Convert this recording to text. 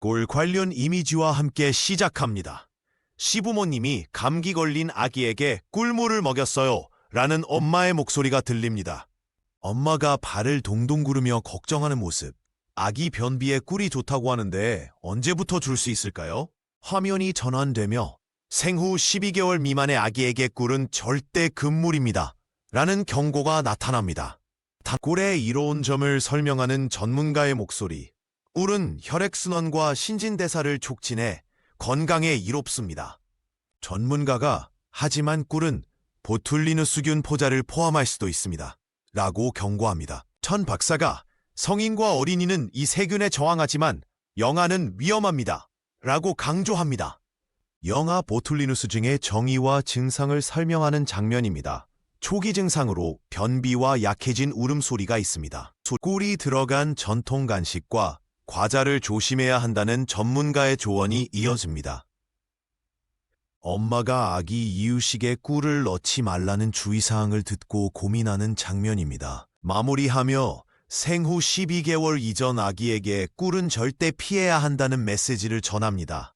꿀 관련 이미지와 함께 시작합니다. 시부모님이 감기 걸린 아기에게 꿀물을 먹였어요. 라는 엄마의 목소리가 들립니다. 엄마가 발을 동동 구르며 걱정하는 모습. 아기 변비에 꿀이 좋다고 하는데 언제부터 줄 수 있을까요? 화면이 전환되며 생후 12개월 미만의 아기에게 꿀은 절대 금물입니다. 라는 경고가 나타납니다. 꿀의 이로운 점을 설명하는 전문가의 목소리. 꿀은 혈액순환과 신진대사를 촉진해 건강에 이롭습니다. 전문가가 하지만 꿀은 보툴리누스균 포자를 포함할 수도 있습니다. 라고 경고합니다. 천 박사가 성인과 어린이는 이 세균에 저항하지만 영아는 위험합니다. 라고 강조합니다. 영아 보툴리누스 증의 정의와 증상을 설명하는 장면입니다. 초기 증상으로 변비와 약해진 울음소리가 있습니다. 꿀이 들어간 전통 간식과 과자를 조심해야 한다는 전문가의 조언이 이어집니다. 엄마가 아기 이유식에 꿀을 넣지 말라는 주의사항을 듣고 고민하는 장면입니다. 마무리하며 생후 12개월 이전 아기에게 꿀은 절대 피해야 한다는 메시지를 전합니다.